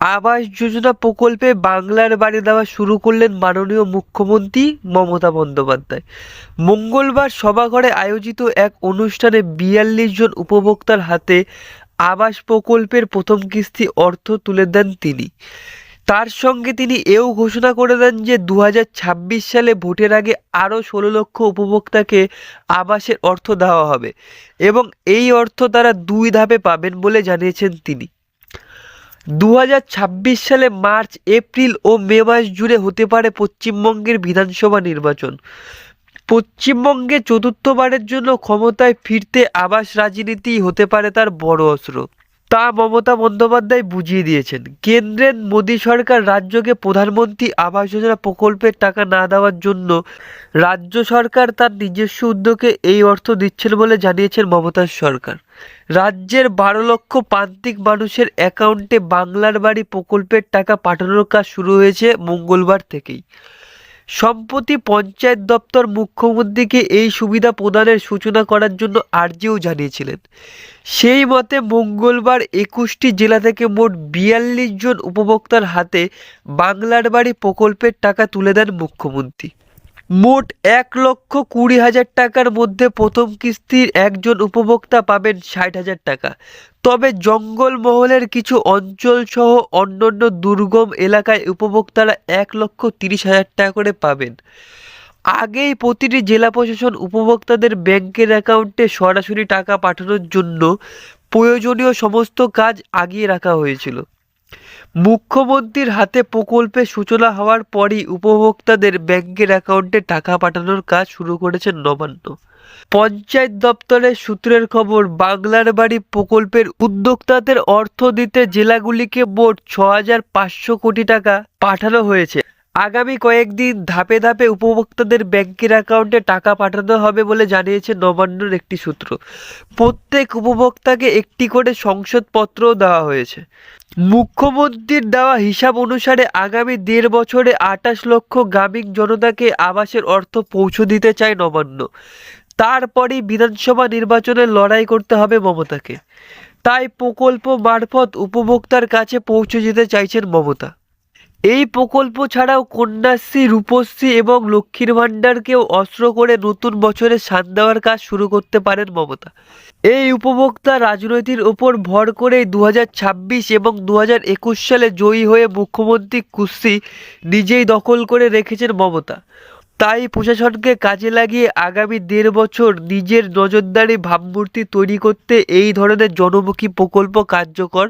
আবাস যোজনা প্রকল্পে বাংলার বাড়ি দেওয়া শুরু করলেন মাননীয় মুখ্যমন্ত্রী মমতা বন্দ্যোপাধ্যায়। মঙ্গলবার সভাঘরে আয়োজিত এক অনুষ্ঠানে বিয়াল্লিশ জন উপভোক্তার হাতে আবাস প্রকল্পের প্রথম কিস্তি অর্থ তুলে দেন তিনি। তার সঙ্গে তিনি এও ঘোষণা করে দেন যে দু হাজার ছাব্বিশ সালে ভোটের আগে আরও ষোলো লক্ষ উপভোক্তাকে আবাসের অর্থ দেওয়া হবে এবং এই অর্থ তারা দুই ধাপে পাবেন বলে জানিয়েছেন তিনি। দু হাজার ছাব্বিশ সালে মার্চ, এপ্রিল ও মে মাস জুড়ে হতে পারে পশ্চিমবঙ্গের বিধানসভা নির্বাচন। পশ্চিমবঙ্গে চতুর্থবারের জন্য ক্ষমতায় ফিরতে আবাস রাজনীতি হতে পারে তার বড় অস্ত্র। তা মমতা বন্দ্যোপাধ্যায় বুঝিয়ে দিয়েছেন। কেন্দ্রের মোদী সরকার রাজ্যকে প্রধানমন্ত্রী আবাস যোজনা প্রকল্পের টাকা না দেওয়ার জন্য রাজ্য সরকার তার নিজস্ব উদ্যোগে এই অর্থ দিচ্ছেন বলে জানিয়েছেন মমতার সরকার। রাজ্যের বারো লক্ষ প্রান্তিক মানুষের অ্যাকাউন্টে বাংলার বাড়ি প্রকল্পের টাকা পাঠানোর কাজ শুরু হয়েছে মঙ্গলবার থেকেই। সম্প্রতি পঞ্চায়েত দপ্তর মুখ্যমন্ত্রীকে এই সুবিধা প্রদানের সূচনা করার জন্য আর্জিও জানিয়েছিলেন। সেই মতে মঙ্গলবার একুশটি জেলা থেকে মোট বিয়াল্লিশ জন উপভোক্তার হাতে বাংলার বাড়ি প্রকল্পের টাকা তুলে দেন মুখ্যমন্ত্রী। মোট এক লক্ষ কুড়ি হাজার টাকার মধ্যে প্রথম কিস্তির একজন উপভোক্তা পাবেন ষাট হাজার টাকা। তবে জঙ্গলমহলের কিছু অঞ্চল সহ অন্যান্য দুর্গম এলাকায় উপভোক্তারা এক লক্ষ তিরিশ হাজার টাকা করে পাবেন। আগেই প্রতিটি জেলা প্রশাসন উপভোক্তাদের ব্যাংকের অ্যাকাউন্টে সরাসরি টাকা পাঠানোর জন্য প্রয়োজনীয় সমস্ত কাজ আগিয়ে রাখা হয়েছিল। মুখ্যমন্ত্রীর হাতে প্রকল্পের সূচনা হওয়ার পরই উপভোক্তাদের ব্যাংকের অ্যাকাউন্টে টাকা পাঠানোর কাজ শুরু করেছেন নবান্ন। পঞ্চায়েত দপ্তরের সূত্রের খবর, বাংলার বাড়ি প্রকল্পের উদ্যোক্তাদের অর্থ দিতে জেলাগুলিকে মোট ছ হাজার পাঁচশো কোটি টাকা পাঠানো হয়েছে। আগামী কয়েকদিন ধাপে ধাপে উপভোক্তাদের ব্যাংকের অ্যাকাউন্টে টাকা পাঠানো হবে বলে জানিয়েছে নবান্নর একটি সূত্র। প্রত্যেক উপভোক্তাকে একটি করে সংসদপত্রও দেওয়া হয়েছে। মুখ্যমন্ত্রীর দেওয়া হিসাব অনুসারে আগামী দেড় বছরে আটাশ লক্ষ গ্রামীণ জনতাকে আবাসের অর্থ পৌঁছে দিতে চায় নবান্ন। তারপরেই বিধানসভা নির্বাচনে লড়াই করতে হবে মমতাকে। তাই প্রকল্প মারফত উপভোক্তার কাছে পৌঁছে যেতে চাইছেন মমতা। এই প্রকল্প ছাড়াও কন্যাশ্রী, রূপশ্রী এবং লক্ষ্মীর ভাণ্ডারকেও অস্ত্র করে নতুন বছরে সান দেওয়ার কাজ শুরু করতে পারেন মমতা। এই উপভোক্তা রাজনৈতিক ওপর ভর করেই দু হাজার ছাব্বিশ এবং দু হাজার একুশ সালে জয়ী হয়ে মুখ্যমন্ত্রী কুস্তি নিজেই দখল করে রেখেছেন মমতা। তাই প্রশাসনকে কাজে লাগিয়ে আগামী দেড় বছর নিজের নজরদারি ভাবমূর্তি তৈরি করতে এই ধরনের জনমুখী প্রকল্প কার্যকর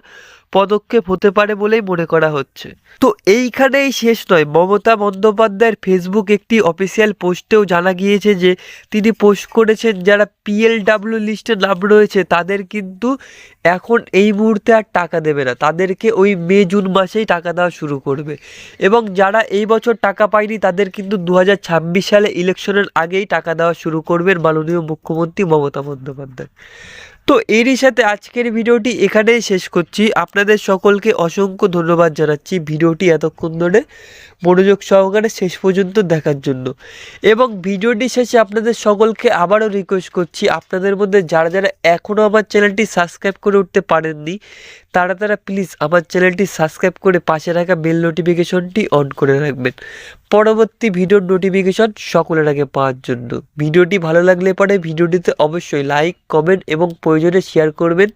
পদক্ষেপ হতে পারে বলেই মনে করা হচ্ছে। তো এইখানেই শেষ নয়। মমতা বন্দ্যোপাধ্যায়ের ফেসবুক একটি অফিসিয়াল পোস্টেও জানা গিয়েছে যে, তিনি পোস্ট করেছেন যারা পিএলডাব্লিউ লিস্টে নাম রয়েছে, তাদের কিন্তু এখন এই মুহূর্তে আর টাকা দেবে না। তাদেরকে ওই মে, জুন মাসেই টাকা দেওয়া শুরু করবে। এবং যারা এই বছর টাকা পায়নি, তাদের কিন্তু দু হাজার ছাব্বিশ সালে ইলেকশনের আগেই টাকা দেওয়া শুরু করবেন মাননীয় মুখ্যমন্ত্রী মমতা বন্দ্যোপাধ্যায়। তো এরই সাথে আজকের ভিডিওটি এখানেই শেষ করছি। আপনাদের সকলকে অসংখ্য ধন্যবাদ জানাচ্ছি ভিডিওটি এতক্ষণ ধরে। মনোযোগ সহকারে শেষ পর্যন্ত দেখার জন্য। এবং ভিডিওটি শেষে আপনাদের সকলকে আবারও রিকোয়েস্ট করছি, আপনাদের মধ্যে যারা যারা এখনও আমার চ্যানেলটি সাবস্ক্রাইব করে উঠতে পারেননি, তারা তারা প্লিজ আমার চ্যানেলটি সাবস্ক্রাইব করে পাশে রাখা বেল নোটিফিকেশনটি অন করে রাখবেন। পরবর্তী ভিডিওর নোটিফিকেশন সকলের আগে পাওয়ার জন্য। ভিডিওটি ভালো লাগলে পরে ভিডিওটিতে অবশ্যই লাইক কমেন্ট এবং প্রয়োজনে শেয়ার করবেন।